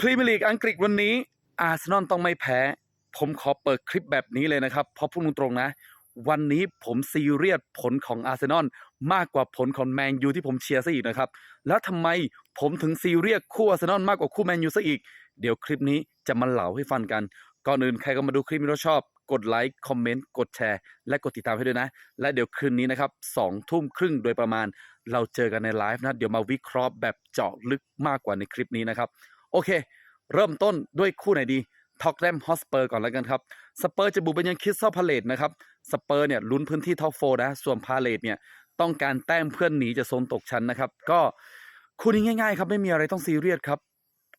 พรีเมียร์ลีกอังกฤษวันนี้ อาร์เซนอลต้องไม่แพ้ ผมขอเปิดคลิปแบบนี้เลยนะครับ เพราะพูดตรงๆนะ วันนี้ผมซีเรียสผลของอาร์เซนอลมากกว่าผลของแมนยูที่ผมเชียร์ซะอีกนะครับ แล้วทำไมผมถึงซีเรียสคู่อาร์เซนอลมากกว่าคู่แมนยูซะอีก เดี๋ยวคลิปนี้จะมาเล่าให้ฟังกัน ก่อนอื่นใครก็มาดูคลิปนี้แล้วชอบ กดไลค์ คอมเมนต์ กดแชร์ และกดติดตามให้ด้วยนะ และเดี๋ยวคืนนี้นะครับสองทุ่มครึ่งโดยประมาณ เราเจอกันในไลฟ์นะ เดี๋ยวมาวิเคราะห์แบบเจาะลึกมากกว่าในคลิปนี้นะครับ โอเค เริ่มต้นด้วยคู่ไหนดีท็อกแรมฮอสเปอร์ก่อนแล้วกันครับ สเปอร์จะบุกไปยังคิสซอพาเลตนะครับ สเปอร์เนี่ยลุ้นพื้นที่ท็อปโฟนะ ส่วนพาเลตเนี่ยต้องการแต้มเพื่อนหนีจากโซนตกชั้นนะครับ ก็คู่นี้ง่ายๆครับไม่มีอะไรต้องซีเรียสครับ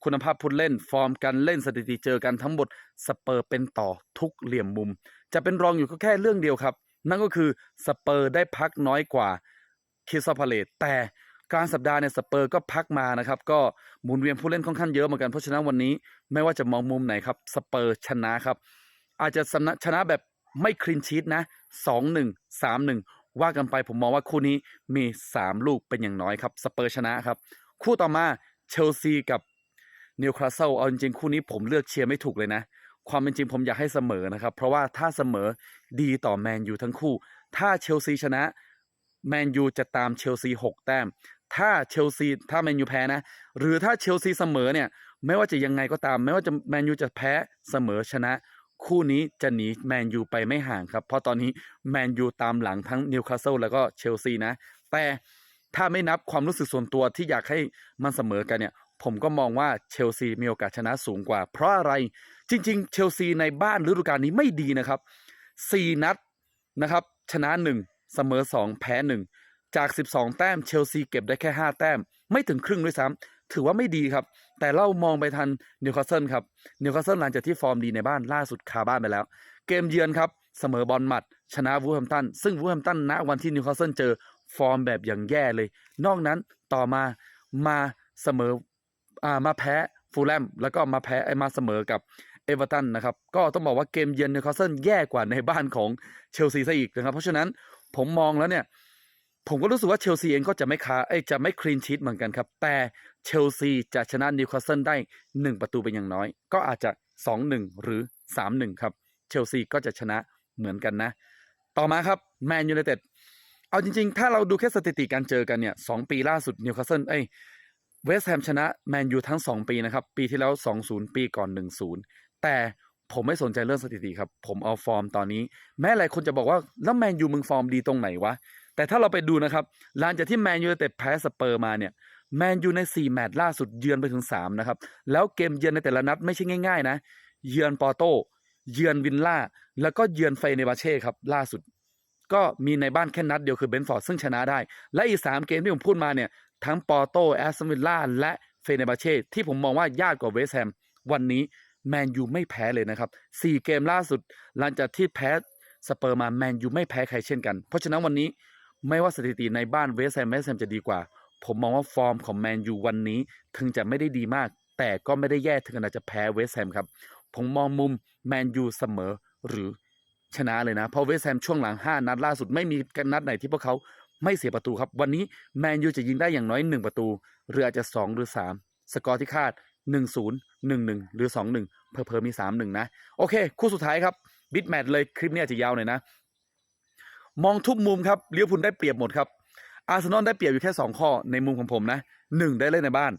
คุณภาพผู้เล่นฟอร์มการเล่นสถิติเจอกันทั้งหมดสเปอร์เป็นต่อทุกเหลี่ยมมุม จะเป็นรองอยู่ก็แค่เรื่องเดียวครับ นั่นก็คือสเปอร์ได้พักน้อยกว่าคิสซอพาเลตแต่ กลารสัปดาห์เนี่ยสเปอร์ก็พักมานะครับก็หมุนเวียนผู้เล่นค่อนข้างเยอะเหมือนกันเพราะฉะนั้นวันนี้ไม่ว่าจะมองมุมไหนครับสเปอร์ชนะครับ อาจจะชนะชนะแบบไม่คลีนชีตนะ 2-1 3-1 ว่ากันไปผมมองว่าคู่นี้มี 3 ลูกเป็นอย่างน้อยครับสเปอร์ชนะครับ คู่ต่อมาเชลซีกับนิวคาสเซิลเอาจริงๆคู่นี้ผมเลือกเชียร์ไม่ถูกเลยนะ ความเป็นจริงผมอยากให้เสมอนะครับ เพราะว่าถ้าเสมอดีต่อแมนยูทั้งคู่ ถ้าเชลซีชนะแมนยูจะตามเชลซี 6 แต้ม ถ้าเชลซีถ้าแมนยูแพ้นะ หรือถ้าเชลซีเสมอเนี่ยไม่ว่าจะยังไงก็ตาม ไม่ว่าจะแมนยูจะแพ้เสมอชนะ คู่นี้จะหนีแมนยูไปไม่ห่างครับ เพราะตอนนี้แมนยูตามหลังทั้งนิวคาสเซิลแล้วก็เชลซีนะ แต่ถ้าไม่นับความรู้สึกส่วนตัวที่อยากให้มันเสมอกันเนี่ย ผมก็มองว่าเชลซีมีโอกาสชนะสูงกว่า เพราะอะไรจริง ๆ เชลซีในบ้านฤดูกาลนี้ไม่ดีนะครับ 4 นัดนะครับ ชนะ 1 เสมอ 2 แพ้ 1 จาก 12 แต้มเชลซีเก็บได้แค่ 5 แต้ม ไม่ถึงครึ่งด้วยซ้ำถือว่าไม่ดีครับ แต่เรามองไปทันนิวคาสเซิลครับนิวคาสเซิลหลังจากที่ฟอร์มดีในบ้านล่าสุดคาบ้านไปแล้ว เกมเยือนครับเสมอบอลหมัด ชนะวูแฮมตันซึ่งวูแฮมตันณวันที่นิวคาสเซิลเจอฟอร์มแบบอย่างแย่เลย นอกนั้นต่อมามาเสมออ่ามาแพ้ฟูลแลมแล้วก็มาแพ้ไอ้มาเสมอกับเอเวอร์ตันนะครับ ก็ต้องบอกว่าเกมเยือนนิวคาสเซิลแย่กว่าในบ้านของเชลซีซะอีกนะครับ เพราะฉะนั้นผมมองแล้วเนี่ย ผมก็รู้สึกว่าเชลซีเองก็จะไม่คาเอ้จะไม่คลีนชีตเหมือนกันครับ แต่เชลซีจะชนะนิวคาสเซิลได้ 1 ประตูเป็นอย่างน้อย ก็อาจจะ 2-1 หรือ 3-1 ครับ เชลซีก็จะชนะเหมือนกันนะ ต่อมาครับแมนยูไนเต็ดเอาจริง ๆ ถ้าเราดูแค่สถิติการเจอกันเนี่ยสปีล่าสุดนิวคาสเซิลเอ้ยเวสต์แฮมชนะแมนยูทั้ง 2 ปีนะครับ ปีที่แล้ว 2-0 ปีก่อน 1-0 แต่ผมไม่สนใจเรื่องสถิติครับ ผมเอาฟอร์มตอนนี้ แม้หลายคนจะบอกว่าแล้วแมนยูมึงฟอร์มดีตรงไหนวะ แต่ถ้าเราไปดูนะครับหลังจากที่แมนยูเต็ดแพ้สเปอร์มาเนี่ยแมนยูใน 4 แมตช์ล่าสุดเยือนไปถึง 3 นะครับ แล้วเกมเยือนในแต่ละนัดไม่ใช่ง่าย ๆ นะ เยือนปอร์โตเยือนวินล่า แล้วก็เยือนเฟเนบาเช่ครับ ล่าสุด ก็มีในบ้านแค่นัดเดียวคือเบนฟอร์ดซึ่งชนะได้ และอีก 3 เกมที่ผมพูดมาเนี่ย ทั้งปอร์โตแอสตันวิลล่าและเฟเนบาเช่ที่ผมมองว่ายากกว่าเวสต์แฮมวันนี้แมนยูไม่แพ้เลยนะครับ 4 เกมล่าสุด หลังจากที่แพ้สเปอร์มาแมนยูไม่แพ้ใครเช่นกัน เพราะฉะนั้นวันนี้ ไม่ว่าสถิติในบ้านเวสแฮมเวสแฮมจะดีกว่า ผมมองว่าฟอร์มของแมนยูวันนี้ ถึงจะไม่ได้ดีมาก แต่ก็ไม่ได้แย่ถึงขนาดจะแพ้เวสแฮมครับ ผมมองมุมแมนยูเสมอหรือชนะเลยนะ เพราะเวสแฮมช่วงหลัง 5 นัดล่าสุดไม่มีกันนัดไหนที่พวกเขาไม่เสียประตูครับ วันนี้แมนยูจะยิงได้อย่างน้อย 1 ประตู หรืออาจจะ 2 หรือ 3 สกอร์ที่คาด 1-0 1-1 หรือ 2-1 เพอเพอมี 3-1 นะ โอเค คู่สุดท้ายครับ บิดแมตเลยคลิปนี้อาจจะยาวหน่อยนะ มองทุกมุมครับเลี้ยวพูลได้เปรียบหมดครับอาร์เซนอลได้เปรียบอยู่แค่ 2 ข้อในมุมของผมนะ 1 ได้เล่นในบ้าน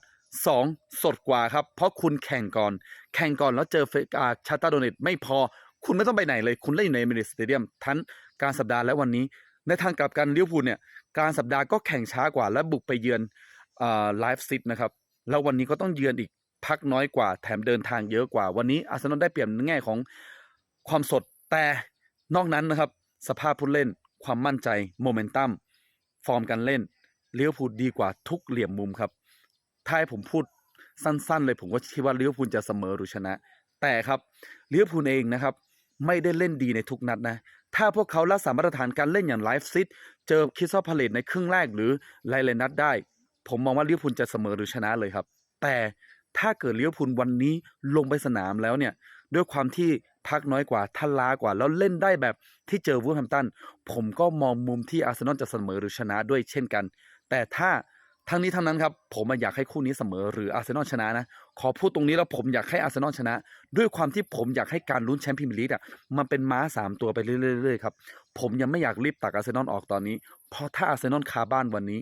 2 สดกว่าครับ เพราะคุณแข่งก่อน แข่งก่อนแล้วเจอเฟกาชาตาโดเนตไม่พอ คุณไม่ต้องไปไหนเลย คุณเล่นอยู่ในเมริสเตเดียมทั้งการสัปดาห์และวันนี้ ในทางกลับกันเลี้ยวพูลเนี่ยกลารสัปดาห์ก็แข่งช้ากว่าและบุกไปเยือนไลฟ์ซิตนะครับแล้ววันนี้ก็ต้องเยือนอีกพักน้อยกว่าแถมเดินทางเยอะกว่า วันนี้อาร์เซนอลได้เปรียบในแง่ของความสดแต่นอกนั้นนะครับสภาพผู้เล่น ความมั่นใจโมเมนตัมฟอร์มการเล่นเลี้ยวพูลดีกว่าทุกเหลี่ยมมุมครับ ถ้าให้ผมพูดสั้นๆ เลยผมก็คิดว่าเลี้ยวพูลจะเสมอหรือชนะ แต่ครับเลี้ยวพูลเองนะครับ ไม่ได้เล่นดีในทุกนัดนะ ถ้าพวกเขารักษามาตรฐานการเล่นอย่างไลฟ์ซิตเจอคิสซอพาเลตในครึ่งแรกหรือไลเลนัดได้ ผมมองว่าเลี้ยวพูลจะเสมอหรือชนะเลยครับ แต่ถ้าเกิดเลี้ยวพูลวันนี้ลงไปสนามแล้วเนี่ย ด้วยความที่ พักน้อยกว่าทันล้ากว่า แล้วเล่นได้แบบที่เจอวูแฮมตันผมก็มองมุมที่อาร์เซนอลจะเสมอหรือชนะด้วยเช่นกัน แต่ถ้าทั้งนี้ทั้งนั้นครับผมอยากให้คู่นี้เสมอหรืออาร์เซนอลชนะนะ ขอพูดตรงนี้แล้วผมอยากให้อาร์เซนอลชนะ ด้วยความที่ผมอยากให้การลุ้นแชมป์พรีเมียร์ลีกอะมันเป็นม้าสามตัวไปเรื่อยๆครับผมยังไม่อยากรีบตักอาร์เซนอลออกตอนนี้ เพราะถ้าอาร์เซนอลคาบ้านวันนี้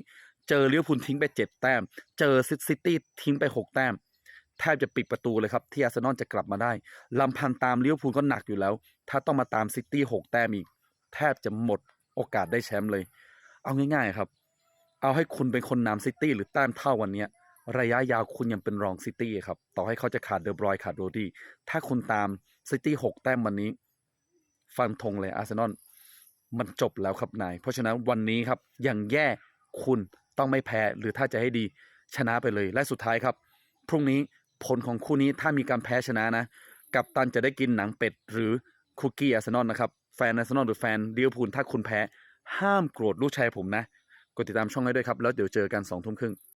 เจอเลิเวพูลทิ้งไปเจ็ดแต้ม เจอซิตี้ทิ้งไปหกแต้ม แทบจะปิดประตูเลยครับ ที่อาร์เซนอลจะกลับมาได้ลำพันตามลิเวอร์พูลก็หนักอยู่แล้ว ถ้าต้องมาตามซิตี้หกแต้มอีก แทบจะหมดโอกาสได้แชมป์เลย เอาง่ายๆครับ เอาให้คุณเป็นคนนำซิตี้หรือแต้มเท่าวันนี้ระยะยาวคุณยังเป็นรองซิตี้ครับต่อให้เขาจะขาดเดอบรอยน์ขาดโรดี้ถ้าคุณตามซิตี้หกแต้มวันนี้ ฟันธงเลยอาร์เซนอลมันจบแล้วครับนาย เพราะฉะนั้นวันนี้ครับอย่างแย่คุณต้องไม่แพ้หรือถ้าจะให้ดีชนะไปเลย และสุดท้ายครับ พรุ่งนี้ ผลของคู่นี้ถ้ามีการแพ้ชนะนะ กับตันจะได้กินหนังเป็ด หรือคุกกี้อาร์เซนอลนะครับ แฟนอาร์เซนอลหรือแฟนเวอร์พูลถ้าคุณแพ้ ห้ามโกรธลูกชายผมนะ กดติดตามช่องให้ด้วยครับ แล้วเดี๋ยวเจอกันสองทุ่มครึ่ง